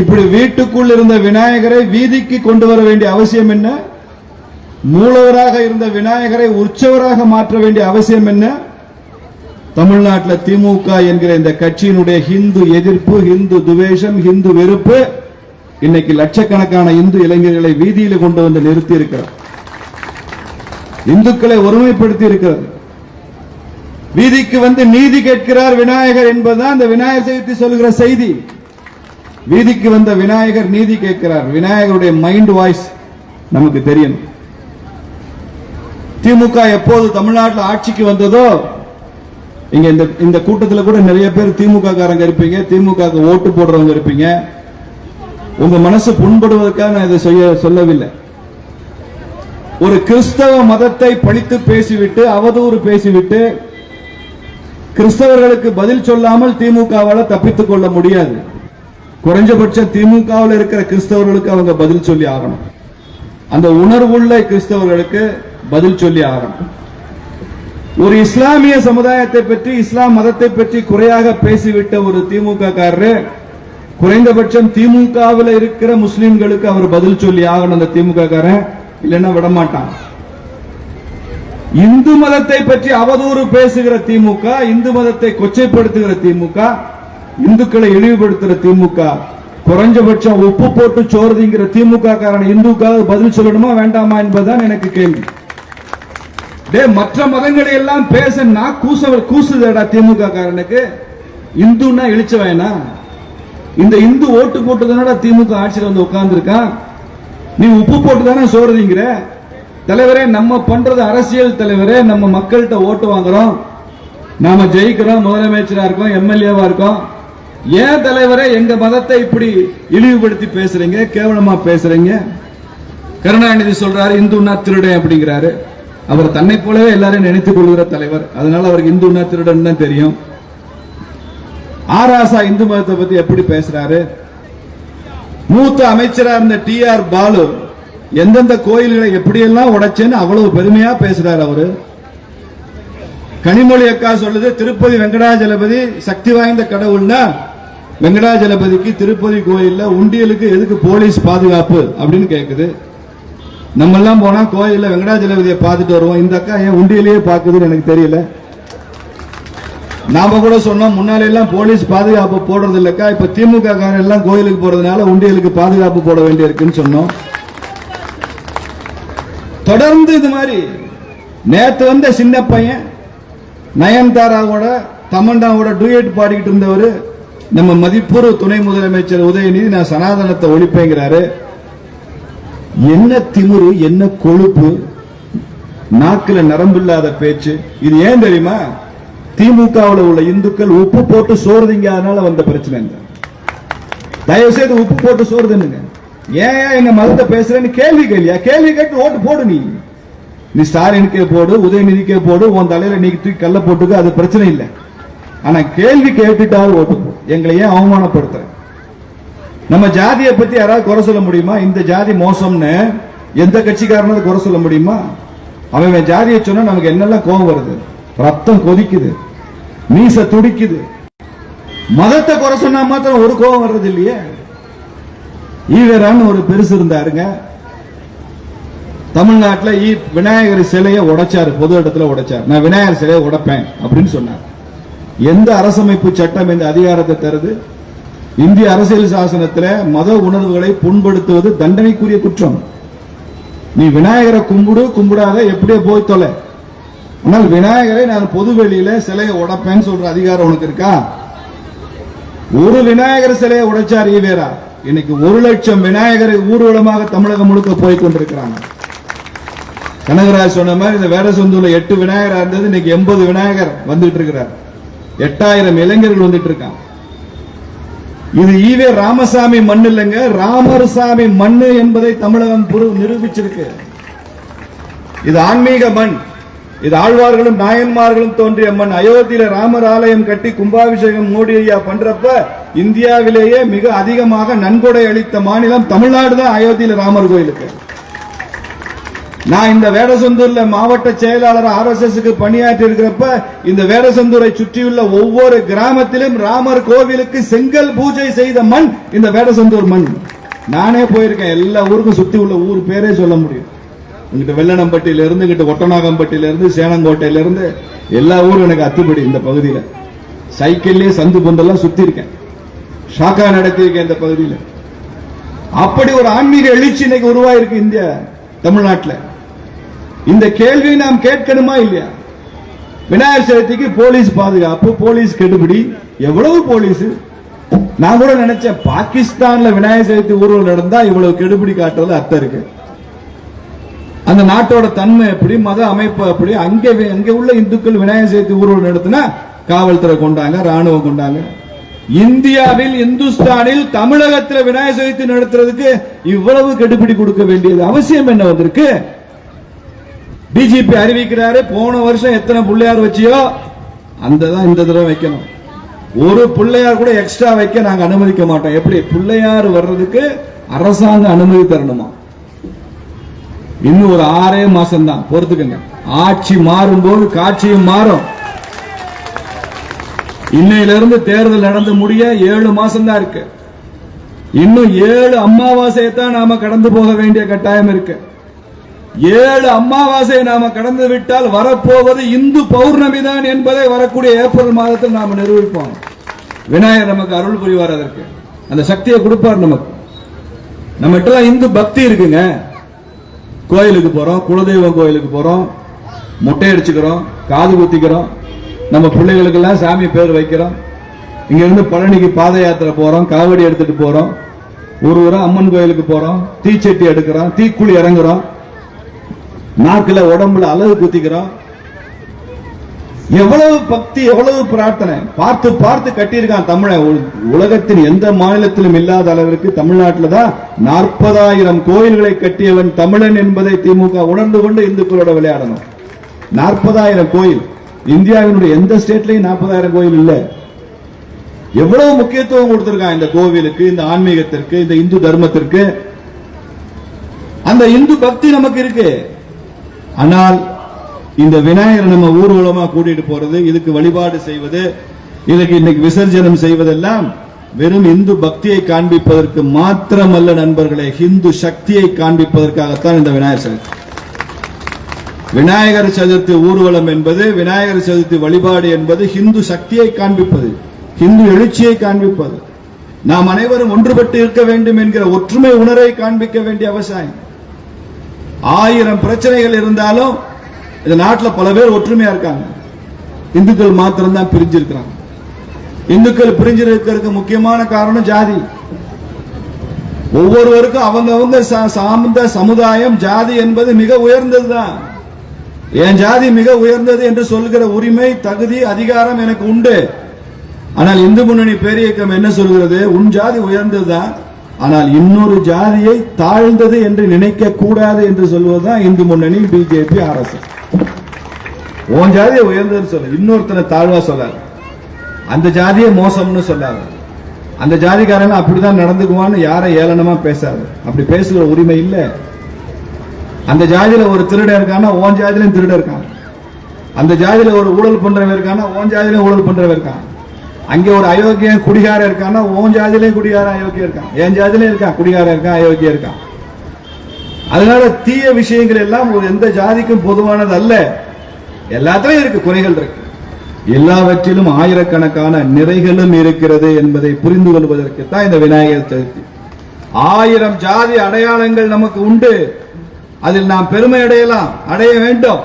இப்படி வீட்டுக்குள் இருந்த விநாயகரை வீதிக்கு கொண்டு வர வேண்டிய அவசியம் என்ன? மூலவராக இருந்த விநாயகரை உற்சவராக மாற்ற வேண்டிய அவசியம் என்ன? தமிழ்நாட்டில் திமுக என்கிற இந்த கட்சியினுடைய ஹிந்து எதிர்ப்பு ஹிந்து துவேஷம் ஹிந்து வெறுப்பு இன்னைக்கு லட்சக்கணக்கான இந்து இளைஞர்களை வீதியில் கொண்டு வந்து நிறுத்தி இருக்கிறார் இந்துக்களை ஒருமைப்படுத்தி இருக்கிறது வீதிக்கு வந்து நீதி கேட்கிறார் விநாயகர் என்பதுதான் அந்த விநாயகர் சதுர்த்தி சொல்லுகிற செய்தி. வீதிக்கு வந்த விநாயகர் நீதி கேட்கிறார். விநாயகருடைய மைண்ட் வாய்ஸ் நமக்கு தெரியும் திமுக எப்போது தமிழ்நாட்டில் ஆட்சிக்கு வந்ததோ இங்க இந்த இந்த கூட்டத்தில் கூட நிறைய பேர் திமுக காரங்க இருப்பீங்க திமுக ஓட்டு போடுறவங்க இருப்பீங்க. உங்க மனசு புண்படுவதற்காக நான் இதை செய்ய சொல்லவில்லை. ஒரு கிறிஸ்தவ மதத்தை பழித்து பேசிவிட்டு அவதூறு பேசிவிட்டு கிறிஸ்தவர்களுக்கு பதில் சொல்லாமல் திமுகவால தப்பித்துக் கொள்ள முடியாது. குறைஞ்சபட்ச திமுகவில் இருக்கிற கிறிஸ்தவர்களுக்கு அவங்க பதில் சொல்லி ஆகணும். அந்த உணர்வுள்ள கிறிஸ்தவர்களுக்கு பதில் சொல்லி ஆகணும். ஒரு இஸ்லாமிய சமுதாயத்தை பற்றி இஸ்லாம் மதத்தை பற்றி குறையாக பேசிவிட்ட ஒரு திமுக காரரு குறைந்தபட்சம் திமுகவில் இருக்கிற முஸ்லிம்களுக்கு அவர் பதில் சொல்லி ஆகணும் அந்த திமுக காரன் இல்லைன்னா விடமாட்டான். இந்து மதத்தை பற்றி அவதூறு பேசுகிற திமுக இந்து மதத்தை கொச்சைப்படுத்துகிற திமுக இந்துக்களை இழிவுபடுத்துகிற திமுக. குறைஞ்சபட்சம் உப்பு போட்டு சோறுதிங்கிற திமுக காரன் இந்துக்காக பதில் சொல்லணுமா வேண்டாமா என்பதுதான் எனக்கு கேள்வி. டே மற்ற மதங்களை எல்லாம் நான் கூச கூசுதேடா திமுக காரனுக்கு இந்துன்னா இழிச்சவேனா இந்த இந்து ஓட்டு போட்டுதானடா திமுக ஆட்சியில் வந்து உட்கார்ந்துருக்கான் நீ உப்பு போட்டு தானே சோறுதிங்கிற? தலைவரே நம்ம பண்றது அரசியல் தலைவரே நம்ம மக்கள்கிட்ட ஓட்டு வாங்குறோம். நாம ஜெயிக்கிறோம் முதலமைச்சரா இருக்கோம் எம்எல்ஏவா இருக்கோம். ஏன் தலைவரே எங்க மதத்தை இப்படி இழிவுபடுத்தி பேசுறீங்க? கேவலமா பேசுறீங்க? கருணாநிதி சொல்றாரு இந்துன்னா திருடன் அப்படிங்கிறாரு. அவர் தன்னை போலவே எல்லாரும் நினைத்துக் கொள்கிற தலைவர். அதனால அவருக்கு இந்துன்னா திருடன் தான் தெரியும். ஆராசா இந்து மதத்தை பத்தி எப்படி பேசுறாரு? மூத்த அமைச்சரா இருந்த டி ஆர் பாலு எந்தெந்த கோயில்களை எப்படியெல்லாம் உடைச்சேன்னு அவ்வளவு பெருமையா பேசுறாரு அவரு. கனிமொழி அக்கா சொல்லுது திருப்பதி வெங்கடாஜலபதி சக்தி வாய்ந்த கடவுள்னா வெங்கடாஜலபதிக்கு திருப்பதி கோயிலில் உண்டியலுக்கு எதுக்கு போலீஸ் பாதுகாப்பு அப்படின்னு கேட்குது நம்ம எல்லாம் கோயிலில் வெங்கடாஜலபதியை பார்த்துட்டு வருவோம். இந்த அக்கா ஏன் உண்டியலையே பார்க்குதுன்னு எனக்கு தெரியல. நாம கூட சொன்னோம் முன்னால எல்லாம் போலீஸ் பாதுகாப்பு போடுறது இல்லக்கா இப்ப திமுக காரன் எல்லாம் கோயிலுக்கு போறதுனால உண்டியலுக்கு பாதுகாப்பு போட வேண்டியிருக்குன்னு சொன்னோம். தொடர்ந்து இது மாதிரி நேத்து வந்த சின்ன பையன் நயன்தாராவோட தமண்டாவோட டூயட் பாடிக்கிட்டு இருந்தவர் நம்ம மதிப்பூர்வ துணை முதலமைச்சர் உதயநிதி நான் சனாதனத்தை ஒழிப்பேங்கிறாரு. என்ன திமுரு என்ன கொழுப்பு நாக்குல நரம்பில்லாத பேச்சு. இது ஏன் தெரியுமா? திமுகவில் உள்ள இந்துக்கள் உப்பு போட்டு சோறு திங்காதனால வந்த பிரச்சனை தயவு செய்து உப்பு போட்டு சோறு தின்னுங்க ஏன் எங்க மதத்தை பேசுறேன்னு கேள்வி கேள்வியா கேள்வி கேட்டு ஓட்டு போடு நீ. நீ ஸ்டாலினுக்கே போடு உதயநிதிக்கே போடு உன் தலையில நீ தூக்கி கல்ல போட்டுக்க அது பிரச்சனை இல்லை. ஆனா கேள்வி கேட்டுட்டாலும் ஓட்டு போடு. எங்களை ஏன் அவமானப்படுத்துற? நம்ம ஜாதியை பத்தி யாராவது குறை சொல்ல முடியுமா? இந்த ஜாதி மோசம்னு எந்த கட்சிக்காரனாவது குறை சொல்ல முடியுமா? அவன் ஜாதியை சொன்னா நமக்கு என்னெல்லாம் கோபம் வருது? ரத்தம் கொதிக்குது. மீச துடிக்குது. மதத்தை குறை சொன்னா மாத்திரம் ஒரு கோபம் வர்றது இல்லையே? ஈவேரான்னு ஒரு பெருசு இருந்தாருங்க. தமிழ்நாட்டில் ஈ விநாயகர் சிலையை உடைச்சாரு பொது இடத்துல உடைச்சார். நான் விநாயகர் சிலையை உடைப்பேன் அப்படின்னு சொன்னார். எந்த அரசமைப்பு சட்டம் இந்த அதிகாரத்தை தருது? இந்திய அரசியல் சாசனத்தில் மத உணர்வுகளை புண்படுத்துவது தண்டனைக்குரிய குற்றம். நீ விநாயகரை கும்பிடு கும்பிடாத எப்படியோ போய் தொலை. ஆனால் விநாயகரை நான் பொது வெளியில சிலையை உடைப்பேன்னு சொல்ற அதிகாரம் உனக்கு இருக்கா? ஒரு விநாயகர் சிலையை உடைச்சார் ஈவேரா. இன்னைக்கு ஒரு லட்சம் விநாயகரை ஊர்வலமாக தமிழகம் முழுக்க போய் கொண்டிருக்கிறாங்க. கனகராஜ் சொன்ன மாதிரி இந்த வேடசந்தூர்ல எட்டு விநாயகரா இருந்தது இன்னைக்கு எண்பது விநாயகர் வந்துட்டு இருக்கிறார். எட்டாயிரம் இளைஞர்கள் வந்துட்டு இருக்காங்க. இது ஈவே ராமசாமி மண்ணு இல்லைங்க. ராமர் சாமி மண்ணு என்பதை தமிழகம் நிரூபிச்சிருக்கு. இது ஆன்மீக மண். இது ஆழ்வார்களும் நாயன்மார்களும் தோன்றிய மண். அயோத்தியில ராமர் ஆலயம் கட்டி கும்பாபிஷேகம் மோடி ஐயா பண்றப்ப இந்தியாவிலேயே மிக அதிகமாக நன்கொடை அளித்த மாநிலம் தமிழ்நாடு தான் அயோத்தியில ராமர் கோயிலுக்கு. நான் இந்த வேடசந்தூர்ல மாவட்ட செயலாளர் ஆர்எஸ்எஸ்க்கு பணியாற்றி இருக்கிறப்ப இந்த வேடசந்தூரை சுற்றியுள்ள ஒவ்வொரு கிராமத்திலும் ராமர் கோவிலுக்கு செங்கல் பூஜை செய்த மண் இந்த வேடசந்தூர் மண். நானே போயிருக்கேன். எல்லா ஊருக்கும் சுத்தி உள்ள ஊர் பேரே சொல்ல முடியும். இங்கிட்ட வெள்ளனம்பட்டியில இருந்து இங்கிட்ட ஒட்டநாகம்பட்டியில இருந்து சேனங்கோட்டையில இருந்து எல்லா ஊரும் எனக்கு அத்துப்படி இந்த பகுதியில. சைக்கிள்லயே சந்து பொந்தெல்லாம் சுத்தி இருக்கேன். ஷாக்கா நடத்தியிருக்கேன் இந்த பகுதியில. அப்படி ஒரு ஆன்மீக எழுச்சி இன்னைக்கு உருவாயிருக்கு இந்தியா தமிழ்நாட்டில். இந்த கேள்வி நாம் கேட்கணுமா இல்லையா? விநாயகர் சதுர்த்திக்கு போலீஸ் பாதுகாப்பு போலீஸ் கெடுபிடி எவ்வளவு போலீஸ்? நான் கூட நினைச்சேன் பாகிஸ்தான்ல விநாயகர் சதுர்த்தி ஊர்வலம் நடந்தா இவ்வளவு கெடுபிடி காட்டுறது அர்த்தம் இருக்கு. அந்த நாட்டோட தன்மை எப்படி மத அமைப்பு எப்படி அங்கே அங்கே உள்ள இந்துக்கள் விநாயகர் சதுர்த்தி ஊர்வலம் நடத்தினா காவல்துறை கொண்டாங்க ராணுவம் கொண்டாங்க. இந்தியாவில் இந்துஸ்தானில் தமிழகத்தில் விநாயகர் சதுர்த்தி நடத்துறதுக்கு இவ்வளவு கெடுபிடி கொடுக்க வேண்டியது அவசியம் என்ன வந்திருக்கு? டிஜிபி அறிவிக்கிறாரு போன வருஷம் எத்தனை பிள்ளையார் வச்சியோ அந்த தான் இந்த தடவை வைக்கணும். ஒரு பிள்ளையார் கூட எக்ஸ்ட்ரா வைக்க நாங்க அனுமதிக்க மாட்டோம். எப்படி? பிள்ளையார் வர்றதுக்கு அரசாங்கம் அனுமதி தரணுமா? இன்னும் ஒரு ஆறே மாசம் தான் பொறுத்துக்கங்க. ஆட்சி மாறும்போது காட்சியும் மாறும். இன்னையிலிருந்து தேர்தல் நடந்து முடிய ஏழு மாசம் தான் இருக்கு. இன்னும் ஏழு அமாவாசையை தான் நாம கடந்து போக வேண்டிய கட்டாயம் இருக்கு. ஏழு அமாவாசையை நாம கடந்து விட்டால் வரப்போவது இந்து பௌர்ணமி தான் என்பதை வரக்கூடிய ஏப்ரல் மாதத்தில் நாம் நிரூபிப்போம். விநாயகர் நமக்கு அருள் புரிவார் அதற்கு. அந்த சக்தியை கொடுப்பார் நமக்கு. நம்ம இந்து பக்தி இருக்குங்க. கோயிலுக்கு போறோம் குலதெய்வம் கோயிலுக்கு போறோம் முட்டை அடிச்சுக்கிறோம் காது குத்திக்கிறோம் நம்ம பிள்ளைகளுக்கெல்லாம் சாமி பேர் வைக்கிறோம். இங்க இருந்து பழனிக்கு பாத யாத்திரை போறோம் காவடி எடுத்துட்டு போறோம். ஒரு ஊரா அம்மன் கோயிலுக்கு போறோம் தீச்சட்டி எடுக்கிறோம் தீக்குழி இறங்குறோம். நாக்குல உடம்புல அழகு குத்திக்கிறோம். எவ்வளவு பக்தி எவ்வளவு பிரார்த்தனை. பார்த்து பார்த்து கட்டியிருக்கான் தமிழன் உலகத்தின் எந்த மாநிலத்திலும் இல்லாத அளவிற்கு தமிழ்நாட்டில் தான் நாற்பதாயிரம் கோயில்களை கட்டியவன் தமிழன் என்பதை திமுக உணர்ந்து கொண்டு இந்துக்களோட விளையாடணும். நாற்பதாயிரம் கோயில். இந்தியாவினுடைய எந்த ஸ்டேட்லயும் நாற்பதாயிரம் கோயில் இல்ல. எவ்வளவு முக்கியத்துவம் கொடுத்திருக்கான் இந்த கோவிலுக்கு இந்த ஆன்மீகத்திற்கு இந்த இந்து தர்மத்திற்கு. அந்த இந்து பக்தி நமக்கு இருக்கு. ஆனால் இந்த விநாயகரை நம்ம ஊர்வலமா கூட்டிட்டு போறது இதுக்கு வழிபாடு செய்வது இதுக்கு இன்னைக்கு விசர்ஜனம் செய்வதெல்லாம் வெறும் இந்து பக்தியை காண்பிப்பதற்கு மாத்திரமல்ல நண்பர்களே ஹிந்து சக்தியை காண்பிப்பதற்காகத்தான் இந்த விநாயகர் சதுர்த்தி. விநாயகர் சதுர்த்தி ஊர்வலம் என்பது விநாயகர் சதுர்த்தி வழிபாடு என்பது ஹிந்து சக்தியை காண்பிப்பது ஹிந்து எழுச்சியை காண்பிப்பது. நாம் அனைவரும் ஒன்றுபட்டு இருக்க வேண்டும் என்கிற ஒற்றுமை உணரை காண்பிக்க வேண்டிய அவசியம். ஆயிரம் பிரச்சனைகள் இருந்தாலும் இந்த நாட்டில் பல பேர் ஒற்றுமையா இருக்காங்க. இந்துக்கள் மாத்திரம்தான் பிரிஞ்சிருக்கிறாங்க. இந்துக்கள் பிரிஞ்சிருக்கிறதுக்கு முக்கியமான காரணம் ஜாதி. ஒவ்வொருவருக்கும் அவங்க அவங்க சார்ந்த சமுதாயம் ஜாதி என்பது மிக உயர்ந்ததுதான். என் ஜாதி மிக உயர்ந்தது என்று சொல்கிற உரிமை தகுதி அதிகாரம் எனக்கு உண்டு. ஆனால் இந்து முன்னணி பேரியக்கம் என்ன சொல்கிறது? உன் ஜாதி உயர்ந்ததுதான். ஆனால் இன்னொரு ஜாதியை தாழ்ந்தது என்று நினைக்க கூடாது என்று சொல்வதுதான் இந்து முன்னணி பிஜேபி அரசு உன் ஜாதியை உயர்ந்ததுன்னு சொல்லு. இன்னொருத்தனை தாழ்வா சொல்லாது அந்த ஜாதியை மோசம்னு சொல்லாது அந்த ஜாதிக்காரன் அப்படிதான் நடந்துக்குவான்னு யாரை ஏளனமா பேசாது அப்படி பேசுகிற உரிமை இல்லை. அந்த ஜாதியில ஒரு திருடன் இருக்கானா ஓன் ஜாதியிலும் திருடன் இருக்கான். அந்த ஜாதியில ஒரு ஊழல் பண்றவன் இருக்கானா ஓன் ஜாதியிலும் ஊழல் பண்றவன் இருக்கான். அங்கே ஒரு அயோக்கியன் குடிகாரம் இருக்கான்னா ஓன் ஜாதியிலையும் குடிகார அயோக்கியம் இருக்கான். என் ஜாதியிலையும் இருக்கான் குடிகாரம் இருக்கான் அயோக்கியம் இருக்கான். அதனால தீய விஷயங்கள் எல்லாம் ஒரு எந்த ஜாதிக்கும் பொதுவானது அல்ல. எல்லாத்துலயும் இருக்கு குறைகள் இருக்கு. எல்லாவற்றிலும் ஆயிரக்கணக்கான நிறைகளும் இருக்கிறது என்பதை புரிந்து கொள்வதற்கு தான் இந்த விநாயகர் சதுர்த்தி. ஆயிரம் ஜாதி அடையாளங்கள் நமக்கு உண்டு. அதில் நாம் பெருமை அடையலாம் அடைய வேண்டும்.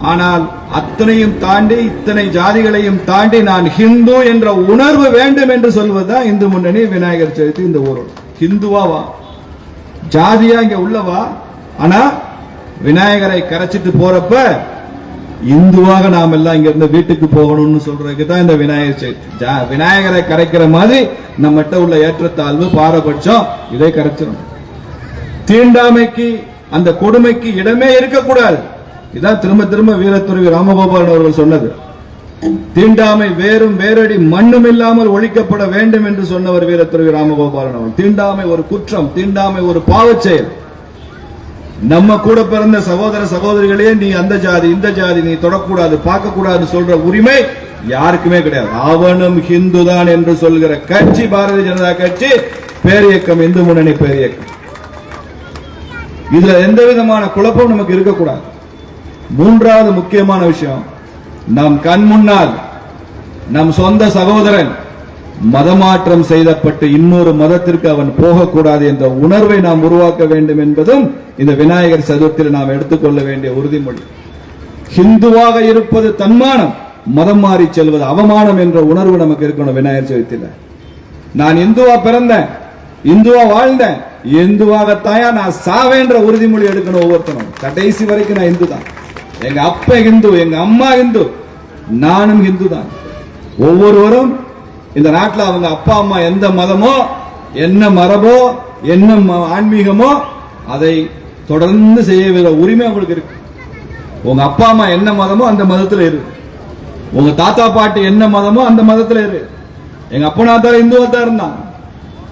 ஆனால் அத்தனையும் தாண்டி இத்தனை ஜாதிகளையும் தாண்டி நான் ஹிந்து என்ற உணர்வு வேண்டும் என்று சொல்வதுதான் இந்து முன்னணி விநாயகர் சதுர்த்தி இந்த ஊரோடு. ஹிந்துவா வா. ஜாதியா இங்க உள்ளவா ஆனா விநாயகரை கரைச்சிட்டு போறப்ப இந்துவாக நாம் எல்லாம் இங்க இருந்து வீட்டுக்கு போகணும்னு சொல்றதுக்கு தான் இந்த விநாயகர் சதுர்த்தி. ஜா- விநாயகரை கரைக்கிற மாதிரி நம்மகிட்ட உள்ள ஏற்றத்தாழ்வு பாரபட்சம் இதை கரைச்சிடும் தீண்டாமைக்கு அந்த கொடுமைக்கு இடமே இருக்கக்கூடாது. இதான் திரும்ப திரும்ப வீரத்துறவி ராமகோபாலன் அவர்கள் சொன்னது. தீண்டாமை வேறும் வேரடி மண்ணும் இல்லாமல் ஒழிக்கப்பட வேண்டும் என்று சொன்னவர் வீரத்துறவி ராமகோபாலன் அவர்கள். தீண்டாமை ஒரு குற்றம் தீண்டாமை ஒரு பாவச் செயல் நம்ம கூட பிறந்த சகோதர சகோதரிகளே நீ அந்த ஜாதி இந்த ஜாதி நீ தொடக்கூடாது பார்க்க கூடாது சொல்ற உரிமை யாருக்குமே கிடையாது. அவனும் ஹிந்து தான் என்று சொல்கிற கட்சி பாரதிய ஜனதா கட்சி பேரியக்கம் இந்து முன்னணி பேரியக்கம். இதுல எந்த விதமான குழப்பம் நமக்கு இருக்கக்கூடாது. மூன்றாவது முக்கியமான விஷயம். நம் கண் முன்னால் நம் சொந்த சகோதரன் மதமாற்றம் செய்தப்பட்டு இன்னொரு மதத்திற்கு அவன் போகக்கூடாது என்ற உணர்வை நாம் உருவாக்க வேண்டும் என்பதும் இந்த விநாயகர் சதுர்த்தியில் நாம் எடுத்துக்கொள்ள வேண்டிய உறுதிமொழி. ஹிந்துவாக இருப்பது தன்மானம் மதம் மாறி செல்வது அவமானம் என்ற உணர்வு நமக்கு இருக்கணும் விநாயகர் சதுர்த்தியில. நான் இந்துவா பிறந்தேன் இந்துவா வாழ்ந்தேன் இந்துவாகத்தாயா நான் சாவேன்ற உறுதிமொழி எடுக்கணும் ஒவ்வொருத்தரும் கடைசி வரைக்கும் நான் இந்து தான் எங்க அப்பா இந்து எங்க அம்மா இந்து நானும் இந்து தான் ஒவ்வொருவரும் இந்த நாட்டில் அவங்க அப்பா அம்மா எந்த மதமோ என்ன மரபோ என்ன ம- ஆன்மீகமோ அதை தொடர்ந்து செய்ய வேண்டிய உரிமை அவங்களுக்கு இருக்கு. உங்க அப்பா அம்மா என்ன மதமோ அந்த மதத்தில் இரு. உங்க தாத்தா பாட்டி என்ன மதமோ அந்த மதத்தில் இரு. எங்க அப்பனாத்தார் இந்துவா தான் இருந்தான்.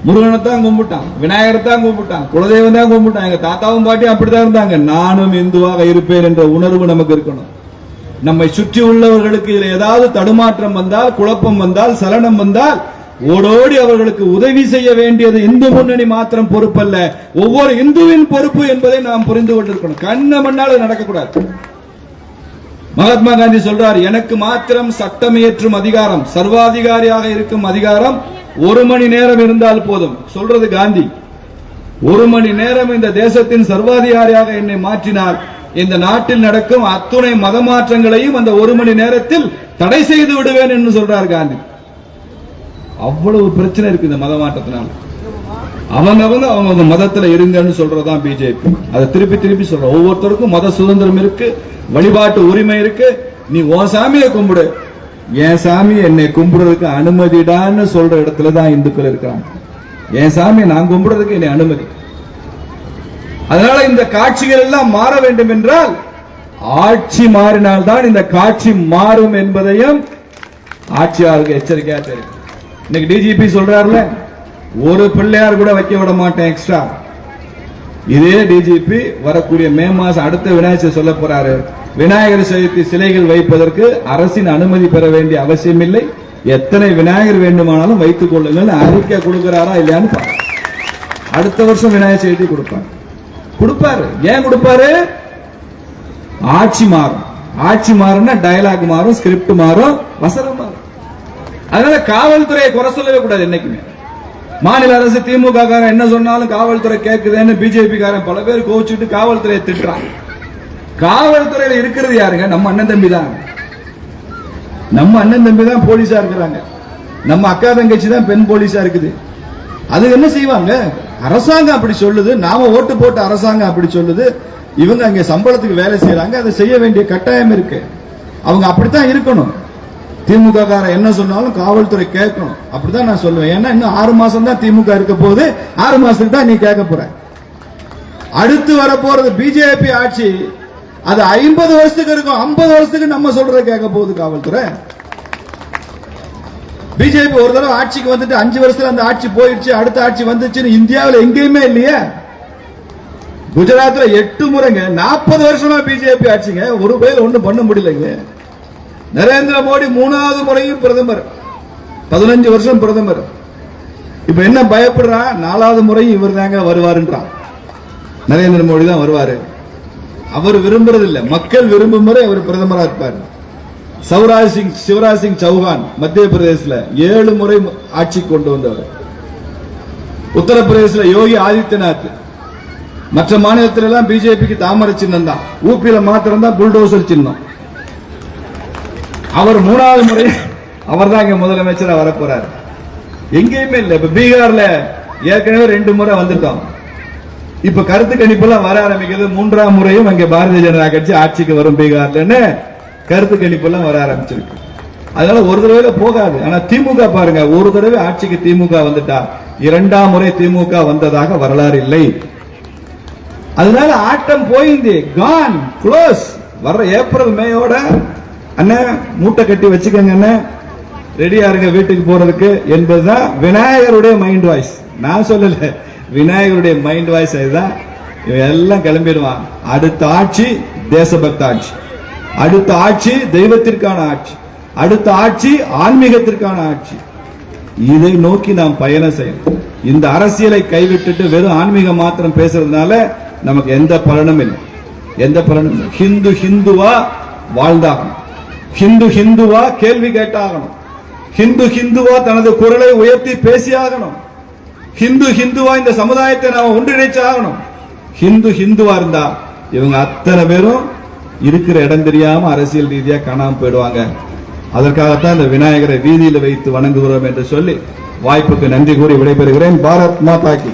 முருகனை தான் கும்பிட்டான் விநாயகரை தான் கும்பிட்டான் குலதெய்வம் தான் கும்பிட்டான் எங்க தாத்தாவும் பாட்டியும் அப்படித்தான் இருந்தாங்க. நானும் இந்துவாக இருப்பேன் என்ற உணர்வு நமக்கு இருக்கணும். நம்மை சுற்றி உள்ளவர்களுக்கு இதுல ஏதாவது தடுமாற்றம் வந்தால் குழப்பம் வந்தால் சலனம் வந்தால் ஓடோடி அவர்களுக்கு உதவி செய்ய வேண்டியது இந்து முன்னணி மாத்திரம் பொறுப்பல்ல. ஒவ்வொரு இந்துவின் பொறுப்பு என்பதை நாம் புரிந்து கொண்டிருக்கணும். கண்ண மண்ணால் நடக்கக்கூடாது. மகாத்மா காந்தி சொல்றார் எனக்கு மாத்திரம் சட்டம் இயற்றும் அதிகாரம் சர்வாதிகாரியாக இருக்கும் அதிகாரம் ஒரு மணி நேரம் இருந்தால் போதும். சொல்றது காந்தி. ஒரு மணி நேரம் இந்த தேசத்தின் சர்வாதிகாரியாக என்னை மாற்றினால் இந்த நாட்டில் நடக்கும் அத்துணை மதமாற்றங்களையும் அந்த ஒரு மணி நேரத்தில் தடை செய்து விடுவேன் என்று சொல்றார் காந்தி. அவ்வளவு பிரச்சனை இருக்கு இந்த மதமாற்றத்தினால. அவங்க அவங்க அவங்க மதத்துல இருங்கன்னு சொல்றதுதான் பிஜேபி அதை திருப்பி திருப்பி சொல்ற. ஒவ்வொருத்தருக்கும் மத சுதந்திரம் இருக்கு வழிபாட்டு உரிமை இருக்கு. நீ உன் சாமியை கும்பிடு. என் சாமி என்னை கும்பிடுறதுக்கு அனுமதிடான்னு சொல்ற இடத்துல தான் இந்துக்கள் இருக்கிறாங்க என் சாமி நான் கும்பிடுறதுக்கு என்னை அனுமதி. அதனால இந்த காட்சிகள் எல்லாம் மாற வேண்டும் என்றால் ஆட்சி மாறினால்தான் இந்த காட்சி மாறும் என்பதையும் ஆட்சியாளருக்கு எச்சரிக்கையா தெரியும். இன்னைக்கு டிஜிபி சொல்றாருல ஒரு பிள்ளையார் கூட வைக்க விட மாட்டேன் எக்ஸ்ட்ரா இதே டிஜிபி வரக்கூடிய மே மாசம் அடுத்த விநாயகர் சொல்ல போறாரு. விநாயகர் சதுர்த்தி சிலைகள் வைப்பதற்கு அரசின் அனுமதி பெற வேண்டிய அவசியம் இல்லை எத்தனை விநாயகர் வேண்டுமானாலும் வைத்துக் கொள்ளுங்கள். அறிக்கை கொடுக்கிறாரா இல்லையான்னு பாருங்க. அடுத்த வருஷம் விநாயகர் சதுர்த்தி கொடுப்பாங்க. கொடுப்பாரு. ஏன் கொடுப்பாரு? ஆட்சி மாறும். ஆட்சி மாறும்னா டயலாக் மாறும் ஸ்கிரிப்ட் மாறும் வசனம் மாறும். அதனால காவல்துறையை குறை சொல்லவே கூடாது என்னைக்குமே. மாநில அரசு திமுக காரன் என்ன சொன்னாலும் காவல்துறை கேட்குதுன்னு பிஜேபி காரன் பல பேர் கோவிச்சுட்டு காவல்துறையை திட்டுறான். காவல்துறையில இருக்கிறது யாருங்க? நம்ம அண்ணன் தம்பி தான். நம்ம அண்ணன் தம்பி தான் போலீஸா இருக்கிறாங்க. நம்ம அக்கா தங்கச்சி தான் பெண் போலீஸா இருக்குது. அது என்ன செய்வாங்க? அரசாங்கம் அப்படி சொல்லுது. நாம ஓட்டு போட்ட அரசாங்கம் அப்படி சொல்லுது. இவங்க அங்க சம்பளத்துக்கு வேலை செய்யறாங்க அதை செய்ய வேண்டிய கட்டாயம் இருக்கு. அவங்க அப்படித்தான் இருக்கணும். திமுக காரன் என்ன சொன்னாலும் காவல்துறை கேட்கணும். அப்படிதான் நான் சொல்லுவேன். ஏன்னா இன்னும் ஆறு மாசம் தான் திமுக இருக்க போகுது. ஆறு மாசத்துக்கு தான் நீ கேட்க போற. அடுத்து வர போறது பிஜேபி ஆட்சி. அது ஐம்பது வருஷத்துக்கு இருக்கும். ஐம்பது வருஷத்துக்கு நம்ம சொல்றத கேட்க போகுது காவல்துறை. பிஜேபி ஒரு தடவை ஆட்சிக்கு வந்துட்டு அஞ்சு வருஷத்துல அந்த ஆட்சி போயிடுச்சு அடுத்த ஆட்சி வந்துச்சுன்னு இந்தியாவில் எங்கேயுமே இல்லையே. குஜராத்ல எட்டு முறைங்க. நாற்பது வருஷமா பிஜேபி ஆட்சிங்க. ஒரு பேர் ஒன்றும் பண்ண முடியலங்க. நரேந்திர மோடி மூணாவது முறையும் பிரதமர். பதினஞ்சு வருஷம் பிரதமர். இப்ப என்ன பயப்படுறான் நாலாவது முறையும் இவர் தாங்க வருவாருன்றான். நரேந்திர மோடி தான் வருவாரு. அவர் விரும்புறது இல்ல மக்கள் விரும்பும் முறை அவர் பிரதமரா இருப்பார். சௌராஜ் சிங் சிவராஜ் சிங் சௌஹான் மத்திய பிரதேசல ஏழு முறை ஆட்சி கொண்டு வந்தவர். உத்தரப்பிரதேசல யோகி ஆதித்யநாத். மற்ற மாநிலத்தில எல்லாம் பிஜேபிக்கு தாமரை சின்னம் தான். ஊபியில மாத்திரம் தான் புல்டோசர் சின்னம். அவர் மூணாவது முறை அவர் தான் இங்க முதலமைச்சரா வரப்போறாரு. எங்கேயுமே இல்ல. இப்ப பீகார்ல ஏற்கனவே ரெண்டு முறை வந்துட்டோம் இப்ப கருத்து கணிப்பெல்லாம் வர ஆரம்பிக்கிறது மூன்றாம் முறையும் அங்க பாரதிய ஜனதா கட்சி ஆட்சிக்கு வரும் பீகார்லன்னு கருத்து கணிப்பெல்லாம் வர ஆரம்பிச்சிருக்கு. அதனால ஒரு தடவை போகாது. ஆனா திமுக பாருங்க ஒரு தடவை ஆட்சிக்கு திமுக வந்துட்டா இரண்டாம் முறை திமுக வந்ததாக வரலாறு இல்லை. அதனால ஆட்டம் போயிருந்து கான் க்ளோஸ் வர்ற ஏப்ரல் மேயோட அண்ணன் மூட்டை கட்டி வச்சுக்கோங்க அண்ணன் ரெடியா இருங்க வீட்டுக்கு போறதுக்கு. என்பதுதான் விநாயகருடைய மைண்ட் வாய்ஸ் நான் சொல்லல. விநாயகருடைய மைண்ட் வாய்ஸ் அதுதான். இவன் எல்லாம் கிளம்பிடுவான். அடுத்த ஆட்சி தேசபக்த ஆட்சி. அடுத்த ஆட்சி தெய்வத்திற்கான ஆட்சி. அடுத்த ஆட்சி ஆன்மீகத்திற்கான ஆட்சி. இதை நோக்கி நாம் பயணம் செய்யணும். இந்த அரசியலை கைவிட்டுட்டு வெறும் ஆன்மீகம் மாத்திரம் பேசுறதுனால நமக்கு எந்த பலனும் இல்லை. எந்த பலனும் இல்லை. ஹிந்து ஹிந்துவா வாழ்ந்தாகணும். ஹிந்து ஹிந்துவா கேள்வி கேட்டாகணும். ஹிந்து ஹிந்துவா தனது குரலை உயர்த்தி பேசியாகணும். ஹிந்து ஹிந்துவா இந்த சமுதாயத்தை நாம ஒன்றிணைச்சு ஆகணும் ஹிந்து ஹிந்துவா இருந்தா இவங்க அத்தனை பேரும் இருக்கிற இடம் தெரியாம அரசியல் ரீதியா காணாம போயிடுவாங்க. அதற்காகத்தான் இந்த விநாயகரை வீதியில் வைத்து வணங்குகிறோம் என்று சொல்லி வாய்ப்புக்கு நன்றி கூறி விடைபெறுகிறேன். பாரத் மாதாக்கி